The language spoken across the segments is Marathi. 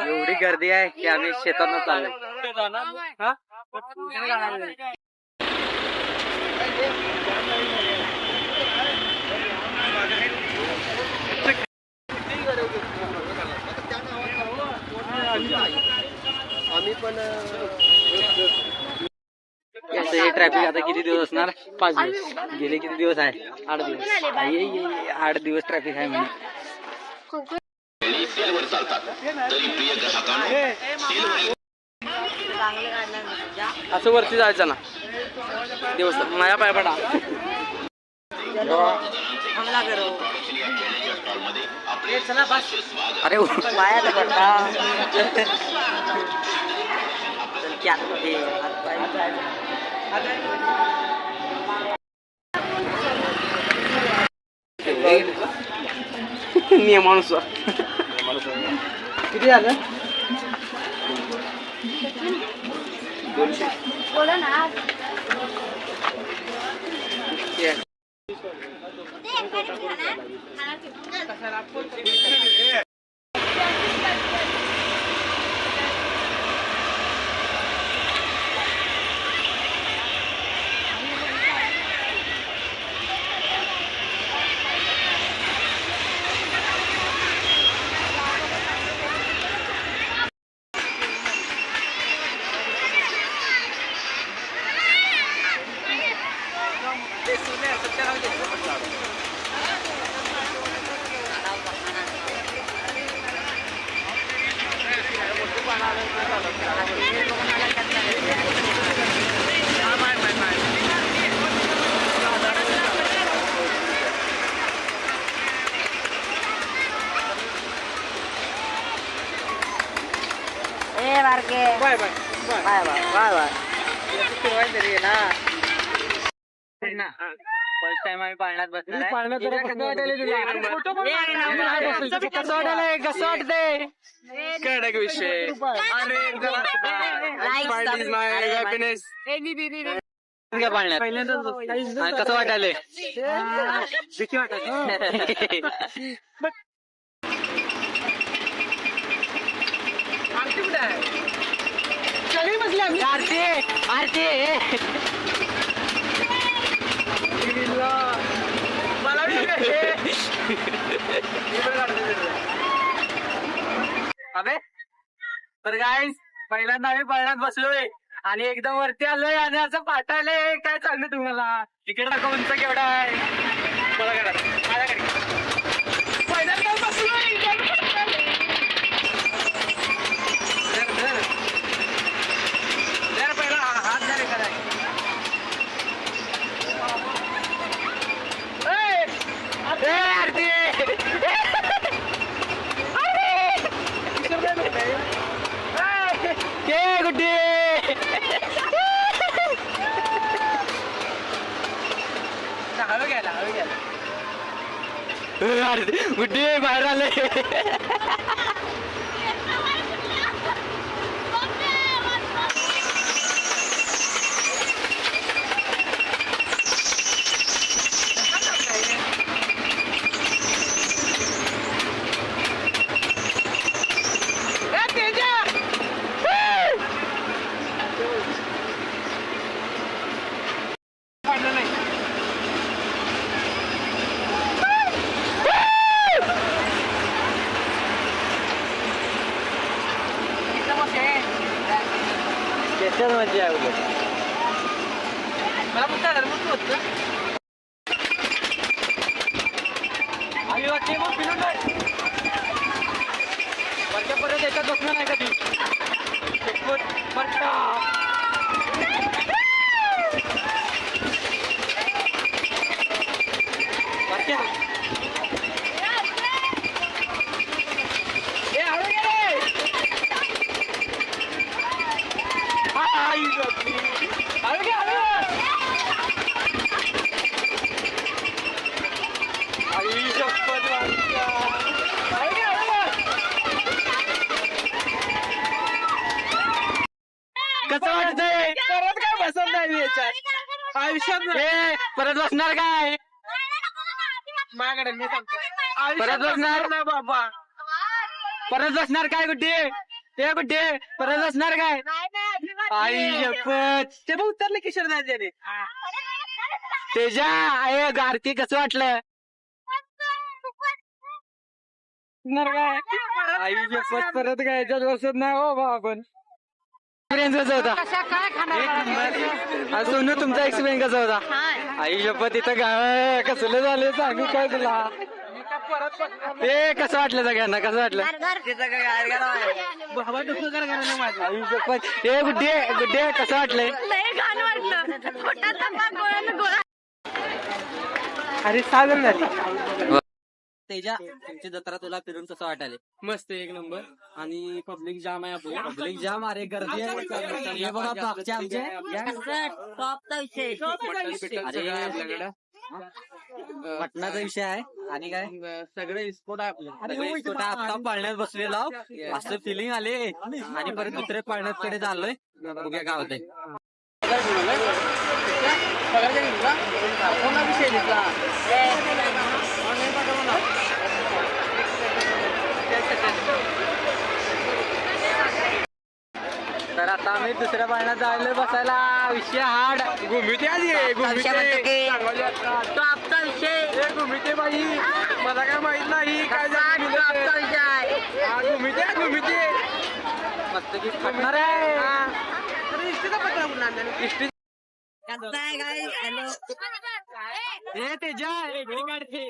एवढी गर्दी आहे की आम्ही शेतातनं चाललो आम्ही पण हे ट्रॅफिक आता किती दिवस असणार पाच दिवस गेले किती दिवस आहे आठ दिवस आठ दिवस ट्रॅफिक आहे म्हणे असं वरती जायचं ना दिवस माझ्या पाय पडा अरे पाया पडता चल की आतमध्ये हातपाय. नियमानुसार किती झालं बोला ना first time आम्ही पाळण्यात बसणार आहे. पाळण्यात जरा कसं वाटायलंय तुला? कसं वाटायलंय कसं वाटतंय कडक विषय हॅपीनेस आणि कसं वाटायलंय भीती आरती आरती अबे तर काय पहिल्यांदा आम्ही पळण्यात बसलोय आणि एकदम वरती आलोय आणि असं पाठायलंय काय चाललं तुम्हाला? तिकीट दाखव उंच केवढा आहे. मला करा पहिल्यांदा बसलोय. पहिला हात गुड्डी! हळू घ्यायला हळू घ्यायला अरे गुड्डी बाहेर आले. त्याच्यात मजा आहे उलट मला होत आम्ही वाटते मग फिरून वरच्या परत एका बसणार नाही कधी परत पट्टा. वरच्या. ए, हळू घे रे. आई गप्पी. हळू घे, हळू. आई शपथ वाटल्या. हळू घे, हळू. कसं वाटतंय परत काय बसत नाही याच्यात? आयुष्यात. ए, परत बसणार काय? माझ्याकडे मी सांगतो. परत बसणार? नाही बाबा. परत बसणार काय कुठे ते परत बसणार काय? आई शपथ ते बघ उतरले किशोर दादाने. तेजा आहे आरती कसं वाटलं? बसणार काय? आई शपथ परत काय? याच्यात बसत नाही हो बा आपण. एक्सपिरियन्स कसा होता? आज सोनू तुमचा एक्सपिरियन्स कसा होता? आई शपथ इथं गाव कसलं झालं? सांगू काय तुला? ते कसं वाटलं सगळ्यांना? कसं वाटलं? बाबा डोकं कर करा माझं. आई शपथ हे गुड्डे गुड्डे कसं वाटलंय? लय घाण वाटलं. पोटात तपा गोळ्यानं गोळा अरे साधन झाली तेजा तुमची जत्रा तुला फिरून कसं वाटायला मस्त एक नंबर. आणि पब्लिक जाम आहे आपलं. पब्लिक जाम अरे गर्दी आहे हे बघा टॉपचा विषय अरे पटणाचा विषय आहे. आणि काय? सगळे छोटा आत्ता पाळण्यात बसलेलो. असं फिलिंग आले. आणि परत दुसऱ्या पाळण्याकडे चाललोय. बघूया काय होतंय. तर आता आम्ही दुसऱ्या पाळण्यात जायला बसायला. विषय हार्ड. घुमिते आधी. सांगायला आता. टॉपचा विषय. ए, घुमिते बाई. मला काय माहीत नाही. काय झालं घुमिते. विषय हा, घुमिते घुमिते. मस्त की फटणार आहे. इष्टी कसं आहे काय हॅलो हे तेजा. इकडे काढ ते.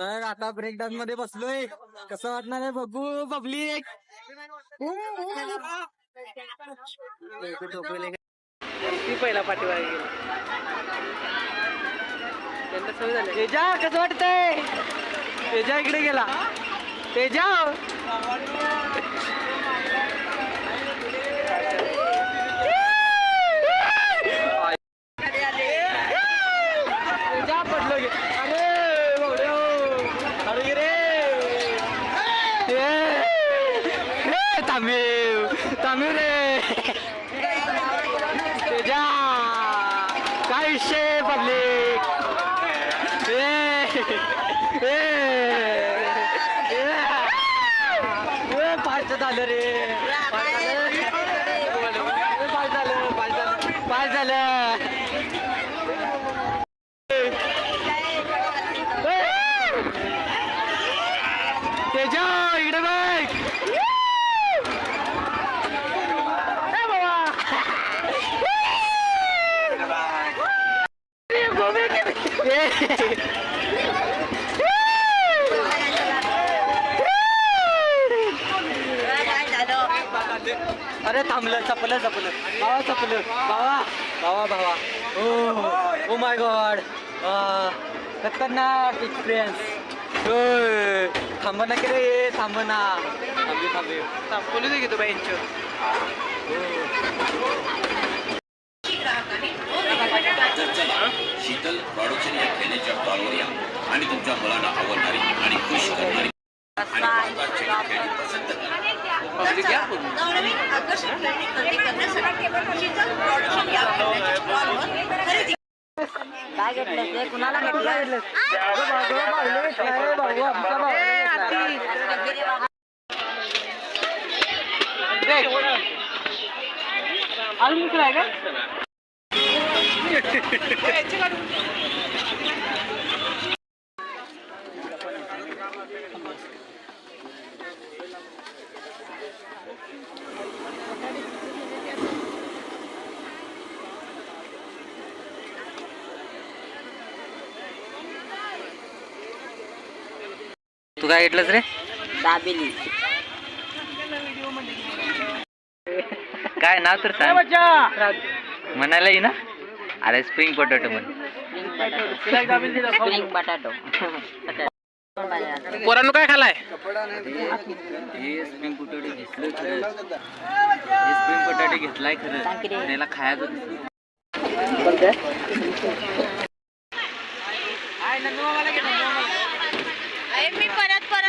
तर आता ब्रेक डान्समध्ये बसलोय. कसं वाटणार आहे बघू पब्लिक. पहिला पाठीवर गेला. त्यांना सवय झाली. तेजा कसं वाटतंय? तेजा इकडे गेला. तेजा पडलो गे अरे बावड्यो. अरे गे रे ए, ए, तांबीव तांबीव रे तेजा काय पब्लिक ए पाच झालं रे. पाच झालं पाच झालं पाच झालं. पाच झालं तेजा इकडे बाय ए बाबा काय झालं अरे थांबलं चपलं चपलं. भावा चपलं. भावा. भावा भावा. ओ ओ माय गॉड खतरनाक एक्सपिरियन्स थांब ना की रे थांब ना. थांबी थांबी. पोलीस घेतो बाई यांच्यावर. तर शीतल प्रॉडक्शन या आणि तुमच्या मुलांना आवडणारी आणि खुश करणारी आणि प्रकारची खेळणी पसंत करा काय घेतलं ते कुणाला घेतलं तू काय घेतलंस रे? दाबेली. काय नाव तर सांग. म्हणायला येई ना. अरे स्प्रिंग पोटॅटो म्हण. बटाटो पोरांनो काय खालाय? हे स्प्रिंग पोटॅटो घेतलं खरं हे स्प्रिंग पोटॅटो घेतलाय खरं त्याला खायचं? मी परत